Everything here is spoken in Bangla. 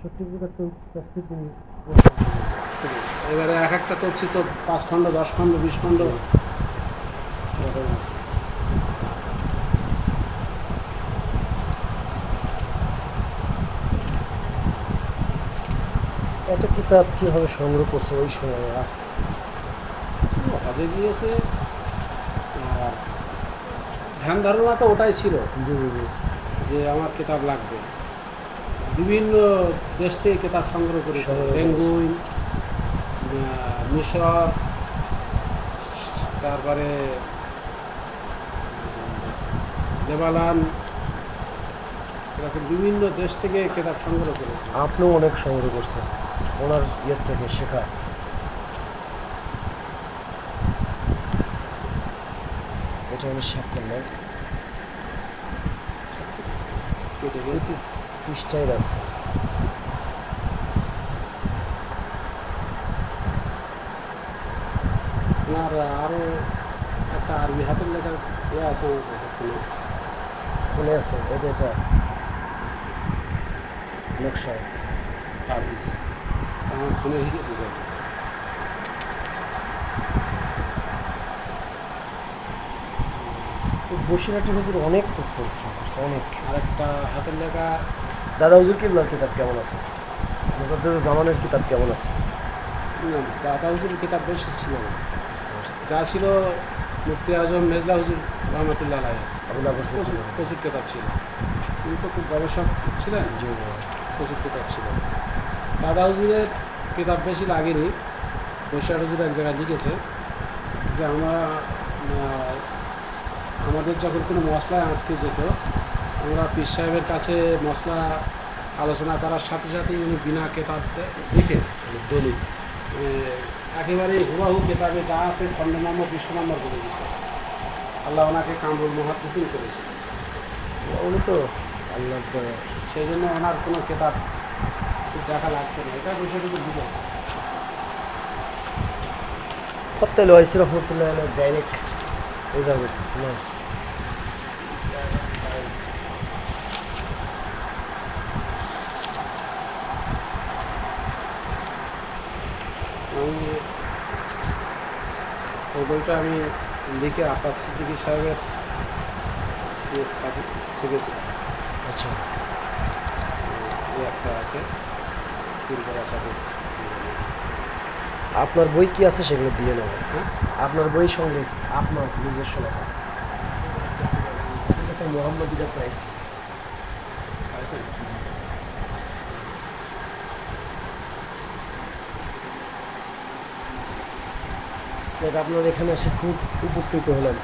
প্রকার তো তিনি এবারে এক একটা তফসি তো পাঁচ খণ্ড দশ খণ্ড বিশ খণ্ড। আছে এত কিতাব কীভাবে সংগ্রহ করছে ওই সময় হজে গিয়েছে আর ধ্যান ধারণা তো ওটাই ছিল। জি জি জি। যে আমার কিতাব লাগবে। বিভিন্ন দেশ থেকে কিতাব সংগ্রহ করেছে। পেঙ্গুইন মিশর তারপরে দেবালান এরকম বিভিন্ন দেশ থেকে কিতাব সংগ্রহ করেছে। আপনিও অনেক সংগ্রহ করছেন ওনার ইয়ের থেকে শেখা। এটা আমি শেখ করলাম কেটে গেছে। পৃষ্ঠায় রাখছে ওনার আরও একটা আরবি হাতের লেখার ইয়ে আছে আমার কাছে ফোনে আছে ওই যে এটা। নকশায় তাবিজ আমার ফোনে লিখে দিয়েছে। তো বসিরাটি হুজুর অনেক পরিশ্রম করছে অনেক। আরেকটা হাতের লেখা দাদা হুজুর কিবলার কিতাব কেমন আছে? মুজাদ্দেদ জামানের কিতাব কেমন আছে? দাদা হুজুর কিতাব বেশি ছিল না। যা ছিল মুফতি আজম মেজলা হুজুর রহমতুল্লাহ আলাই প্রচুর প্রচুর কিতাব ছিল। তিনি তো খুব গবেষক ছিলেন। জি প্রচুর কিতাব ছিল। দাদা হুজুরের কিতাব বেশি লাগেনি। বৈশাখ হুজুর এক জায়গায় লিখেছে যে আমরা আমাদের যখন কোনো মশলায় আটকে যেত আমরা পীর সাহেবের কাছে মশলা আলোচনা করার সাথে সাথে উনি বিনা কেতাব লিখে দলিল। একেবারে হুবাহু কেতাবে যা আছে খণ্ড নম্বর পৃষ্ঠ নম্বর বলে দিত আল্লাহ ওনাকে কামরুল মহাদিসিন করেছে। উনি তো আল্লাহ সেই জন্য ওনার কোনো কেতাব দেখা লাগতো না। এটা বিষয়টা তো বুঝে ফত্তাইল ওয়াইসি রহমতুল্লাহ ডাইরেক্ট যাবে। না। আমি ওই বইটা আমি লিখে আকাশ সিদ্দিকি সাহেবের ইয়ে শিখেছি। আচ্ছা। একটা আছে আপনার বই কি আছে সেগুলো দিয়ে নেব হ্যাঁ? আপনার বই সঙ্গে আপনার নিজস্ব লেখা। এটা তো মোহাম্মদিরা পাইছি আপনার এখানে এসে খুব উপকৃত হলাম।